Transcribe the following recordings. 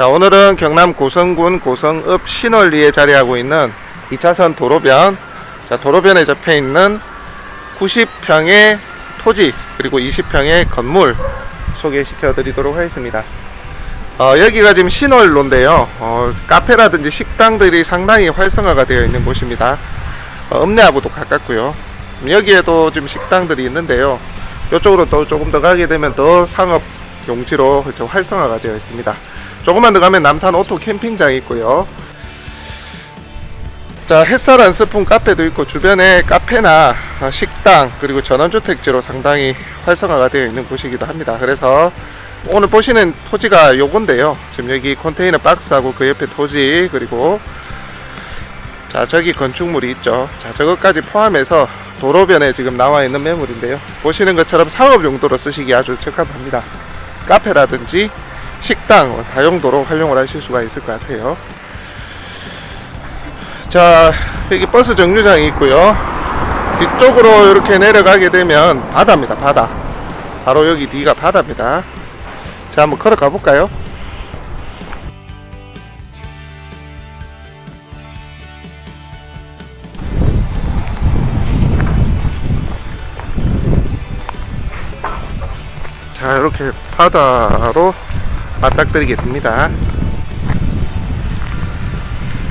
자 오늘은 경남 고성군 고성읍 신월리에 자리하고 있는 2차선 도로변. 자 도로변에 접해 있는 90평의 토지 그리고 20평의 건물 소개시켜 드리도록 하겠습니다. 어, 여기가 지금 신월로인데요. 어, 카페라든지 식당들이 상당히 활성화가 되어 있는 곳입니다. 어, 읍내하고도 가깝고요. 여기에도 지금 식당들이 있는데요. 이쪽으로 또 조금 더 가게 되면 더 상업 용지로 활성화가 되어 있습니다 조금만 더 가면 남산 오토 캠핑장이 있고요. 자, 햇살 한 스푼 카페도 있고 주변에 카페나 아, 식당 그리고 전원주택지로 상당히 활성화가 되어 있는 곳이기도 합니다. 그래서 오늘 보시는 토지가 요건데요. 지금 여기 컨테이너 박스하고 그 옆에 토지 그리고 자 저기 건축물이 있죠. 자 저것까지 포함해서 도로변에 지금 나와 있는 매물인데요. 보시는 것처럼 상업 용도로 쓰시기 아주 적합합니다. 카페라든지 식당 어, 다용도로 활용을 하실 수가 있을 것 같아요. 자, 여기 버스 정류장이 있고요. 뒤쪽으로 이렇게 내려가게 되면 바다입니다. 바다. 바로 여기 뒤가 바다입니다. 자, 한번 걸어가 볼까요? 자, 이렇게 바다로 맞닥뜨리게 됩니다.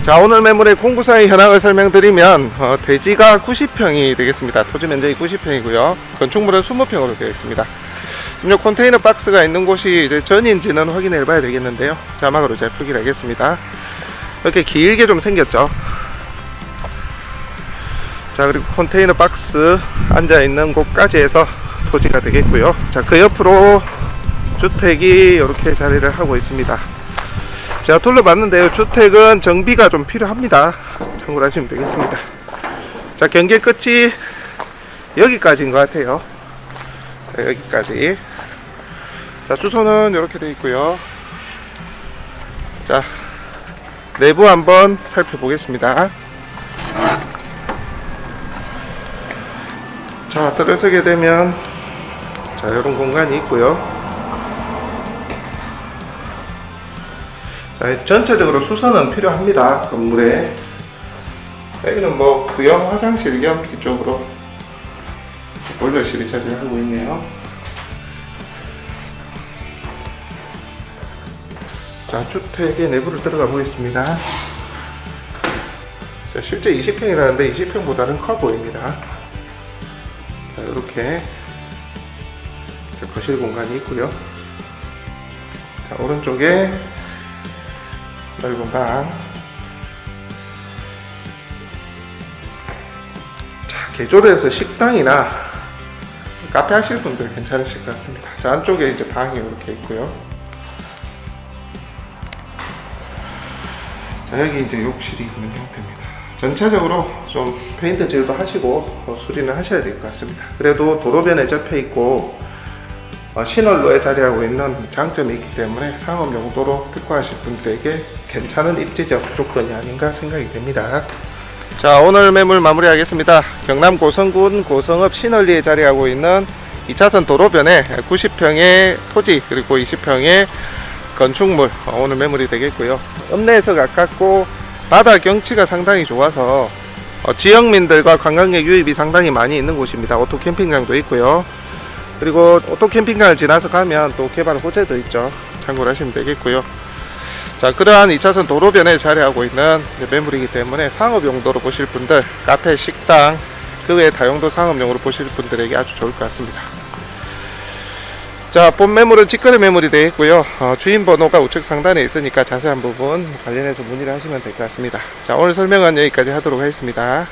자 오늘 매물의 공구사의 현황을 설명드리면 어, 대지가 90평이 되겠습니다. 토지 면적이 90평이고요. 건축물은 20평으로 되어 있습니다. 지금 요 컨테이너 박스가 있는 곳이 이제 전인지는 확인해 봐야 되겠는데요. 자막으로 잘 표기를 하겠습니다. 이렇게 길게 좀 생겼죠. 자 그리고 컨테이너 박스 앉아 있는 곳까지 해서 토지가 되겠고요. 자그 옆으로 주택이 이렇게 자리를 하고 있습니다. 제가 둘러봤는데요. 주택은 정비가 좀 필요합니다. 참고로 하시면 되겠습니다. 자, 경계 끝이 여기까지인 것 같아요. 자, 여기까지. 자, 주소는 이렇게 되어 있고요. 자, 내부 한번 살펴보겠습니다. 자, 들어서게 되면 자, 이런 공간이 있고요. 자, 전체적으로 수선은 필요합니다. 건물에. 여기는 뭐 구형 화장실 겸 뒤쪽으로 보일러실이 자리를 하고 있네요. 자, 주택의 내부를 들어가 보겠습니다. 자, 실제 20평이라는데 20평보다는 커 보입니다. 자, 이렇게 거실 공간이 있고요. 자, 오른쪽에 넓은 방. 자, 개조를 해서 식당이나 카페 하실 분들 괜찮으실 것 같습니다. 자, 안쪽에 이제 방이 이렇게 있고요. 자, 여기 이제 욕실이 있는 형태입니다. 전체적으로 좀 페인트 질도 하시고 어, 수리는 하셔야 될 것 같습니다. 그래도 도로변에 접해 있고 어, 신월로에 자리하고 있는 장점이 있기 때문에 상업 용도로 특화하실 분들에게 괜찮은 입지적 조건이 아닌가 생각이 됩니다. 자 오늘 매물 마무리하겠습니다. 경남 고성군 고성읍 신월리에 자리하고 있는 2차선 도로변에 90평의 토지 그리고 20평의 건축물 어, 오늘 매물이 되겠고요. 읍내에서 가깝고 바다 경치가 상당히 좋아서 어, 지역민들과 관광객 유입이 상당히 많이 있는 곳입니다. 오토 캠핑장도 있고요. 그리고 오토 캠핑장을 지나서 가면 또 개발 호재도 있죠. 참고를 하시면 되겠고요. 자, 그러한 2차선 도로변에 자리하고 있는 매물이기 때문에 상업 용도로 보실 분들, 카페, 식당, 그 외에 다용도 상업용으로 보실 분들에게 아주 좋을 것 같습니다. 자, 본 매물은 직거래 매물이 되어 있고요. 어, 주인 번호가 우측 상단에 있으니까 자세한 부분 관련해서 문의를 하시면 될 것 같습니다. 자, 오늘 설명은 여기까지 하도록 하겠습니다.